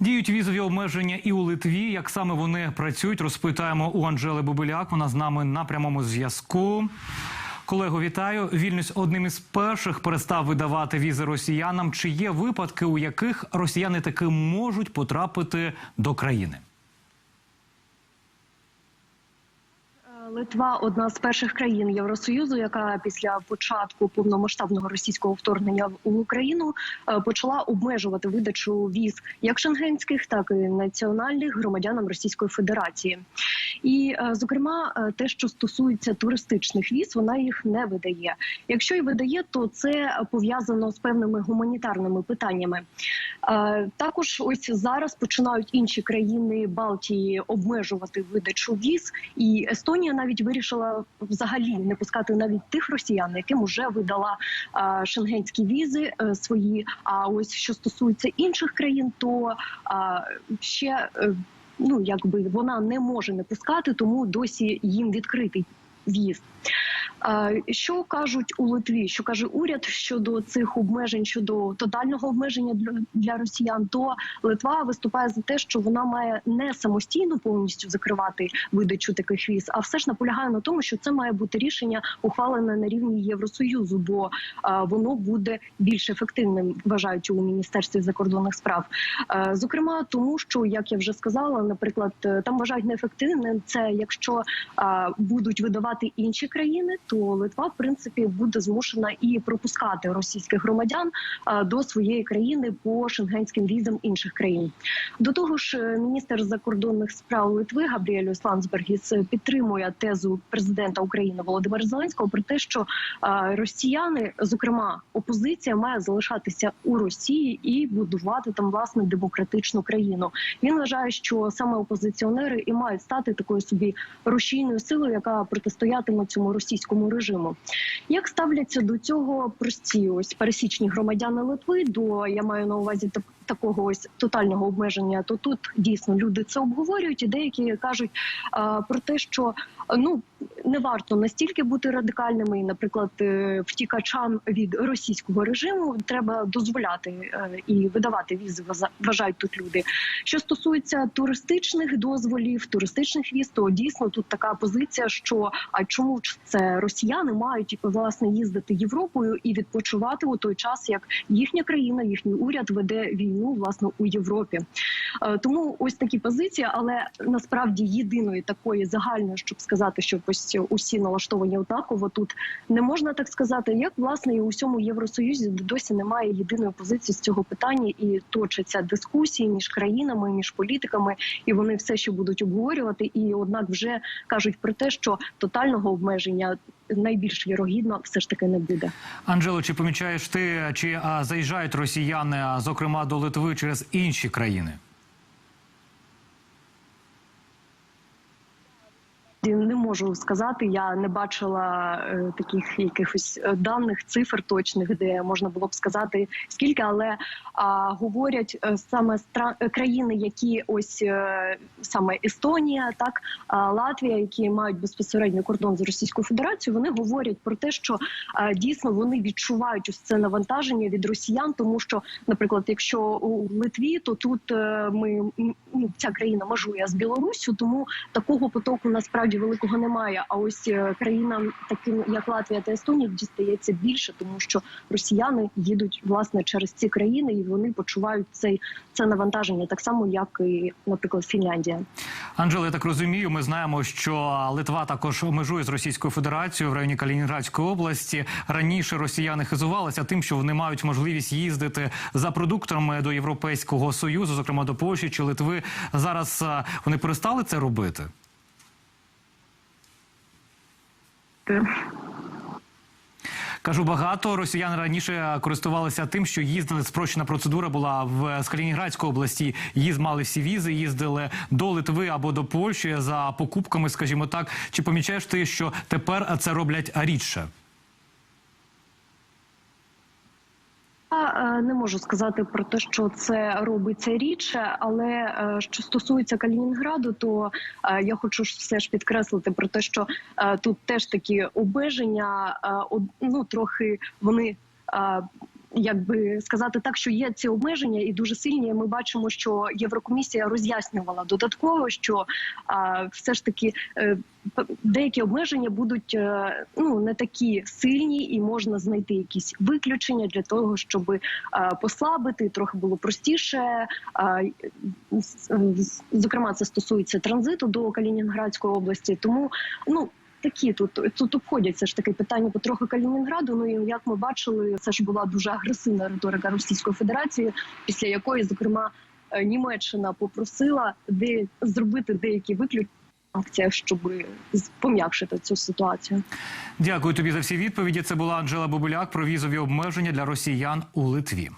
Діють візові обмеження і у Литві. Як саме вони працюють, розпитаємо у Анжели Бубиляк. Вона з нами на прямому зв'язку. Колего, вітаю. Вільнюс одним із перших перестав видавати візи росіянам. Чи є випадки, у яких росіяни таки можуть потрапити до країни? Литва одна з перших країн Євросоюзу, яка після початку повномасштабного російського вторгнення в Україну е, почала обмежувати видачу віз як шенгенських, так і національних громадянам Російської Федерації. І, е, зокрема, е, те, що стосується туристичних віз, вона їх не видає. Якщо і видає, то це пов'язано з певними гуманітарними питаннями. Також ось зараз починають інші країни Балтії обмежувати видачу віз, і Естонія навіть вирішила взагалі не пускати навіть тих росіян, яким вже видала е, шенгенські візи е, свої. А ось що стосується інших країн, то е, ще ну якби вона не може не пускати, тому досі їм відкритий в'їзд. Що кажуть у Литві? Що каже уряд щодо цих обмежень, щодо тотального обмеження для, росіян? То Литва виступає за те, що вона має не самостійно повністю закривати видачу таких віз, а все ж наполягає на тому, що це має бути рішення ухвалене на рівні Євросоюзу, бо воно буде більш ефективним, вважають у міністерстві закордонних справ. Зокрема, тому що як я вже сказала, наприклад, е, там вважають неефективним це якщо будуть видавати інші країни, то Литва в принципі буде змушена і пропускати російських громадян е, до своєї країни по шенгенським візам інших країн. До того ж, е, міністр закордонних справ Литви Габріелюс Лансбергіс е, підтримує тезу президента України Володимира Зеленського про те, що росіяни, зокрема опозиція, має залишатися у Росії і будувати там власне демократичну країну. Він вважає, що саме опозиціонери і мають стати такою собі рушійною силою, яка протистоятиме цьому російському режиму. Як ставляться до цього прості ось пересічні громадяни Литви? До я маю на увазі так- такого ось тотального обмеження, то тут дійсно люди це обговорюють, і деякі кажуть а, про те, що ну не варто настільки бути радикальними, наприклад, е, втікачам від російського режиму треба дозволяти е, і видавати візи. вважа- Вважають тут люди. Що стосується туристичних дозволів, туристичних віз, то дійсно тут така позиція, що а чому ж це росіяни мають власне їздити Європою і відпочивати у той час, як їхня країна, їхній уряд веде війну власне у Європі. Е, Тому ось такі позиції, але насправді єдиної такої загальної, щоб сказати, що ось усі налаштовані однаково, тут не можна так сказати, як власне і у всьому Євросоюзі досі немає єдиної позиції з цього питання, і точаться дискусії між країнами, між політиками, і вони все ще будуть обговорювати. І однак вже кажуть про те, що тотального обмеження найбільш вірогідно все ж таки не буде. Анжело, чи помічаєш ти, чи а, заїжджають росіяни, зокрема до Литви через інші країни? Не можу сказати, я не бачила е, таких якихось е, даних, цифр точних, де можна було б сказати скільки, але а, говорять е, саме стра... е, країни, які ось е, саме Естонія, так а, Латвія, які мають безпосередньо кордон з Російською Федерацією, вони говорять про те, що е, дійсно вони відчувають ось це навантаження від росіян, тому що, наприклад, якщо у Литві, то тут е, ми ця країна межує з Білоруссю, тому такого потоку насправді великого немає. А ось е, країнам, таким як Латвія та Естонія, дістається більше, тому що росіяни їдуть власне через ці країни, і вони почувають цей це навантаження, так само як і, наприклад, Фінляндія. Анжела, я так розумію, ми знаємо, що Литва також межує з Російською Федерацією в районі Калінінградської області. Раніше росіяни хизувалися тим, що вони мають можливість їздити за продуктами до Європейського союзу, зокрема до Польщі чи Литви. Зараз вони перестали це робити. Кажу багато. росіян раніше користувалися тим, що їздили. Спрощена процедура була в Скалінінградській області. Їз мали всі візи, їздили до Литви або до Польщі за покупками, скажімо так. Чи помічаєш ти, що тепер це роблять рідше? Я е, не можу сказати про те, що це робиться рідше, але е, що стосується Калінінграду, то е, я хочу все ж підкреслити про те, що е, тут теж такі обмеження, е, ну трохи вони. Е, якби сказати так, що є ці обмеження і дуже сильні. Ми бачимо, що Єврокомісія роз'яснювала додатково, що а, все ж таки е, деякі обмеження будуть е, ну не такі сильні, і можна знайти якісь виключення для того, щоб е, послабити трохи було простіше. З- Зокрема, це стосується транзиту до Калінінградської області. Тому ну. Такі тут тут обходять все ж таки питання потрохи Калінінграду. Ну і як ми бачили, це ж була дуже агресивна риторика Російської Федерації, після якої, зокрема, е, Німеччина попросила де зробити деякі виключення акціях, щоб пом'якшити цю ситуацію. Дякую тобі за всі відповіді. Це була Анжела Бобуляк про візові обмеження для росіян у Литві.